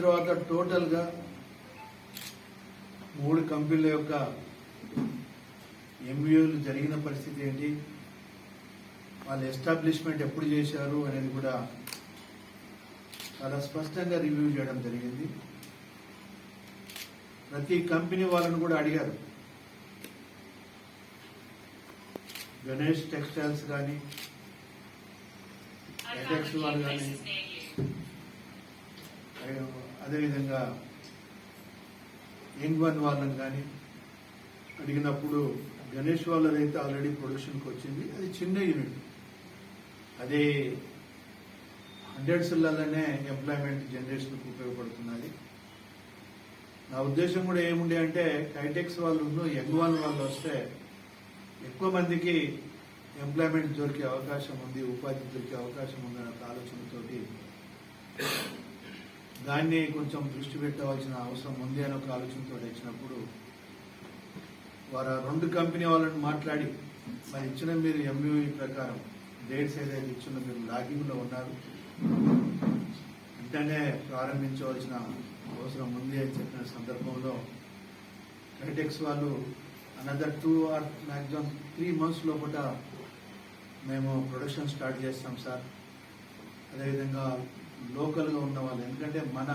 తర్వాత టోటల్గా మూడు కంపెనీల యొక్క ఎంబీఓలు జరిగిన పరిస్థితి ఏంటి? వాళ్ళ ఎస్టాబ్లిష్మెంట్ ఎప్పుడు చేశారు అనేది కూడా చాలా స్పష్టంగా రివ్యూ చేయడం జరిగింది. ప్రతి కంపెనీ వాళ్ళని కూడా అడిగారు. గణేష్ టెక్స్టైల్స్ కానీ వాళ్ళు కానీ అదేవిధంగా యంగ్ వన్ వాళ్ళని కానీ అడిగినప్పుడు గణేష్ వాళ్ళదైతే ఆల్రెడీ ప్రొడక్షన్కి వచ్చింది. అది చిన్న యూనిట్ అదే హండ్రెడ్స్లలోనే ఎంప్లాయ్మెంట్ జనరేషన్కి ఉపయోగపడుతున్నది. నా ఉద్దేశం కూడా ఏముండే అంటే కైటెక్స్ వాళ్ళు ఉన్ను, యంగ్ వన్ వాళ్ళు వస్తే ఎక్కువ మందికి ఎంప్లాయ్మెంట్ దొరికే అవకాశం ఉంది ఉపాధి దొరికే అవకాశం ఉంది ఒక ఆలోచనతోటి దాన్ని కొంచెం దృష్టి పెట్టవలసిన అవసరం ఉంది అని ఒక ఆలోచనతో వచ్చినప్పుడు వారు రెండు కంపెనీ వాళ్ళని మాట్లాడి మరి ఇచ్చిన మీరు ఎంయూఈ ప్రకారం డేట్స్ ఏదైతే ఇచ్చిన మీరు లాగింగ్లో ఉన్నారు. వెంటనే ప్రారంభించవలసిన అవసరం ఉంది అని చెప్పిన సందర్భంలో హైటెక్స్ వాళ్ళు another two or maximum three months లోపల మేము ప్రొడక్షన్ స్టార్ట్ చేస్తాం సార్. అదేవిధంగా లోకల్గా ఉన్న వాళ్ళు. ఎందుకంటే మన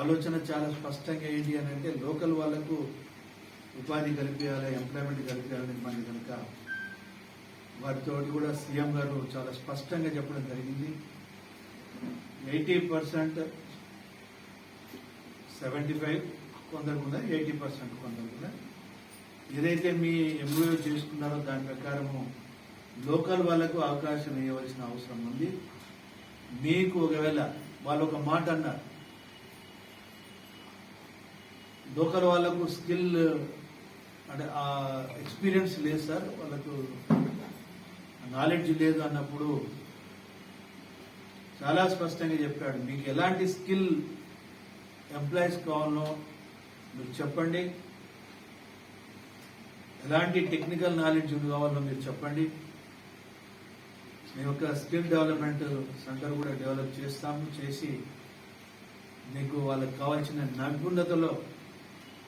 ఆలోచన చాలా స్పష్టంగా ఏంటి అని అంటే లోకల్ వాళ్ళకు ఉపాధి కల్పించాలి ఎంప్లాయ్మెంట్ కల్పించాలని మనకి కనుక వారితో కూడా సీఎం గారు చాలా స్పష్టంగా చెప్పడం జరిగింది. ఎయిటీ పర్సెంట్ సెవెంటీ ఫైవ్ కొందరు కూడా ఎయిటీ పర్సెంట్ కొందరు కూడా ఏదైతే మీ ఎంఓయూ చేసుకున్నారో దాని ప్రకారము లోకల్ వాళ్ళకు అవకాశం ఇవ్వవలసిన అవసరం ఉంది. మీకు ఒకవేళ వాళ్ళు ఒక మాట అన్నారు. లోకల్ వాళ్ళకు స్కిల్ అంటే ఆ ఎక్స్పీరియన్స్ లేదు సార్ వాళ్ళకు నాలెడ్జ్ లేదు అన్నప్పుడు చాలా స్పష్టంగా చెప్పాడు. మీకు ఎలాంటి స్కిల్ ఎంప్లాయీస్ కావాలో మీరు చెప్పండి. ఎలాంటి టెక్నికల్ నాలెడ్జ్ కావాలో మీరు చెప్పండి. మేము ఒక స్కిల్ డెవలప్మెంట్ సెంటర్ కూడా డెవలప్ చేస్తాము చేసి మీకు వాళ్ళకి కావాల్సిన నైపుణ్యతలో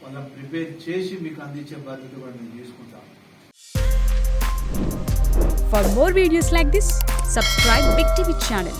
వాళ్ళని ప్రిపేర్ చేసి మీకు అందించే బాధ్యత కూడా మేము తీసుకుంటాము For more videos like this, subscribe Big TV channel.